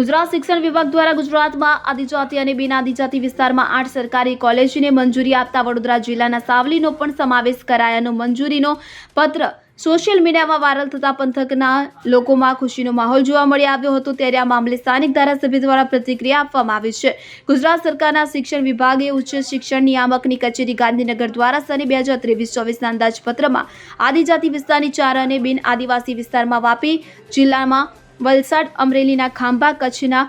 ગુજરાત શિક્ષણ વિભાગ દ્વારા ગુજરાતમાં આદિજાતિ અને બિન આદિજાતિ વિસ્તારમાં આઠ સરકારી કોલેજને મંજૂરી આપતા વડોદરા જિલ્લાના સાવલીનો પણ સમાવેશ કરાયાનો મંજૂરીનો પત્ર સોશિયલ મીડિયામાં વાયરલ થતા પંથકના લોકોમાં ખુશીનો માહોલ જોવા મળી આવ્યો હતો ત્યારે આ મામલે સ્થાનિક ધારાસભ્ય દ્વારા પ્રતિક્રિયા આપવામાં આવી છે. ગુજરાત સરકારના શિક્ષણ વિભાગે ઉચ્ચ શિક્ષણ નિયામકની કચેરી ગાંધીનગર દ્વારા સને બે હજાર ત્રેવીસ ચોવીસના અંદાજપત્રમાં આદિજાતિ વિસ્તારની ચાર અને બિન આદિવાસી વિસ્તારમાં વાપી જિલ્લામાં વલસાડ, અમરેલીના ખાંભા, કચ્છના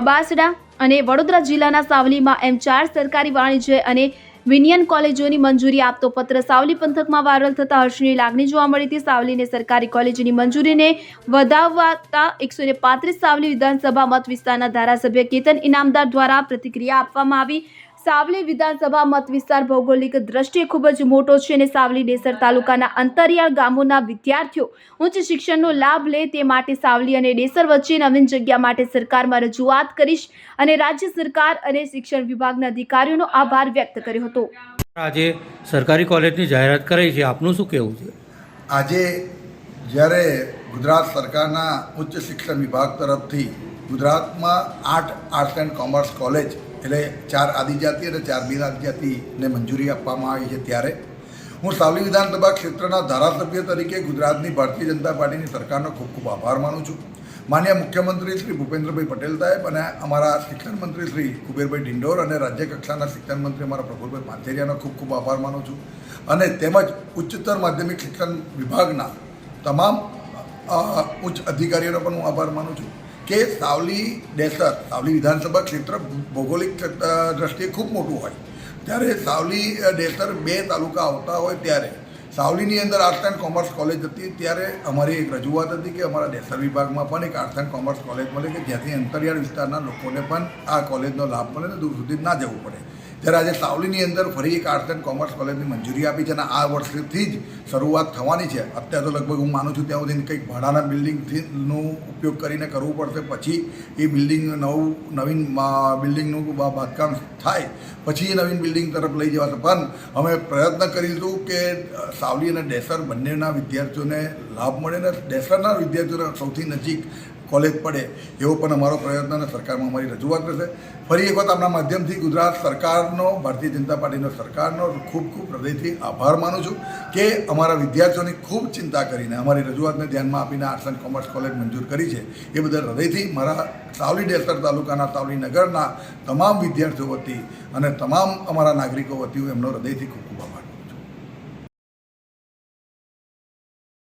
અબાસડા અને વડોદરા જિલ્લાના સાવલીમાં એમ ચાર સરકારી વાણિજ્ય અને વિનિયન કોલેજોની મંજૂરી આપતો પત્ર સાવલી પંથકમાં વાયરલ થતા હર્ષની લાગણી જોવા મળી હતી. સાવલીને સરકારી કોલેજની મંજૂરીને વધાવતા એકસો પાંત્રીસ સાવલી વિધાનસભા મત વિસ્તારના ધારાસભ્ય કેતન ઇનામદાર દ્વારા પ્રતિક્રિયા આપવામાં આવી. સાવલી વિધાનસભા મત વિસ્તાર ભૌગોલિક દ્રષ્ટિએ ખૂબ જ મોટો છે અને સાવલી ડેસર તાલુકાના અંતરિયાળ ગામોના વિદ્યાર્થીઓ ઉચ્ચ શિક્ષણનો લાભ લે તે માટે સાવલી અને ડેસર વચ્ચે નવીન જગ્યા માટે સરકારમાં રજૂઆત કરીશ અને રાજ્ય સરકાર અને શિક્ષણ વિભાગના અધિકારીઓનો આભાર વ્યક્ત કર્યો હતો. આજે સરકારી કોલેજની જાહેરાત કરાઈ છે. આપનું શું કહેવું છે? આજે જ્યારે ગુજરાત સરકારના ઉચ્ચ શિક્ષણ વિભાગ તરફથી ગુજરાતમાં આઠ આર્ટ્સ એન્ડ કોમર્સ કોલેજ એટલે ચાર આદિજાતિ અને ચાર બિન આદિજાતિને મંજૂરી આપવામાં આવી છે ત્યારે. હું સાવલી વિધાનસભા ક્ષેત્રના ધારાસભ્ય તરીકે ગુજરાતની ભારતીય જનતા પાર્ટીની સરકારનો ખૂબ ખૂબ આભાર માનું છું. માન્ય મુખ્યમંત્રી શ્રી ભૂપેન્દ્રભાઈ પટેલ સાહેબ અને અમારા શિક્ષણ મંત્રી શ્રી કુબેરભાઈ ડિંડોર અને રાજ્ય કક્ષાના શિક્ષણ મંત્રી અમારા પ્રફુલભાઈ પાંથેરિયાનો ખૂબ ખૂબ આભાર માનું છું. અને તેમજ ઉચ્ચતર માધ્યમિક શિક્ષણ વિભાગના તમામ ઉચ્ચ અધિકારીઓનો પણ હું આભાર માનું છું. કે સાવલી ડેસર સાવલી વિધાનસભા ક્ષેત્ર ભૌગોલિક દ્રષ્ટિએ ખૂબ મોટું હોય. ત્યારે સાવલી ડેસર બે તાલુકા આવતા હોય ત્યારે સાવલીની અંદર આર્ટ્સ એન્ડ કોમર્સ કોલેજ હતી, ત્યારે અમારી એક રજૂઆત હતી કે અમારા ડેસર વિભાગમાં પણ એક આર્ટ્સ એન્ડ કોમર્સ કોલેજ મળે કે જ્યાંથી અંતરિયાળ વિસ્તારના લોકોને પણ આ કોલેજનો લાભ મળે ને દૂર સુધી ના જવું પડે. ત્યારે આજે સાવલીની અંદર ફરી એક આર્ટ્સ એન્ડ કોમર્સ કોલેજની મંજૂરી આપી છે અને આ વર્ષથી જ શરૂઆત થવાની છે. અત્યારે તો લગભગ હું માનું છું ત્યાં સુધી કંઈક ભાડાના બિલ્ડિંગથી ઉપયોગ કરીને કરવું પડશે. પછી એ બિલ્ડિંગ નવું, નવીન બિલ્ડિંગનું બાંધકામ થાય. પછી એ નવીન બિલ્ડિંગ તરફ લઈ જવાશે. પણ અમે પ્રયત્ન કરીશું કે સાવલી અને ડેસર બંનેના વિદ્યાર્થીઓને લાભ મળે ને ડેસરના વિદ્યાર્થીઓને સૌથી નજીક કોલેજ પડે એવો પણ અમારો પ્રયત્ન અને સરકારમાં અમારી રજૂઆત રહેશે ફરી એક વખત આપણા માધ્યમથી ગુજરાત સરકારનો, ભારતીય જનતા પાર્ટીનો સરકારનો ખૂબ ખૂબ હૃદયથી આભાર માનું છું કે અમારા વિદ્યાર્થીઓની ખૂબ ચિંતા કરીને અમારી રજૂઆતને ધ્યાનમાં આપીને આર્ટ્સ એન્ડ કોમર્સ કોલેજ મંજૂર કરી છે. એ બદલ હૃદયથી મારા સાવલી ડેસર તાલુકાના, સાવલી નગરના તમામ વિદ્યાર્થીઓ વતી અને તમામ અમારા નાગરિકો વતી હું એમનો હૃદયથી ખૂબ ખૂબ આભાર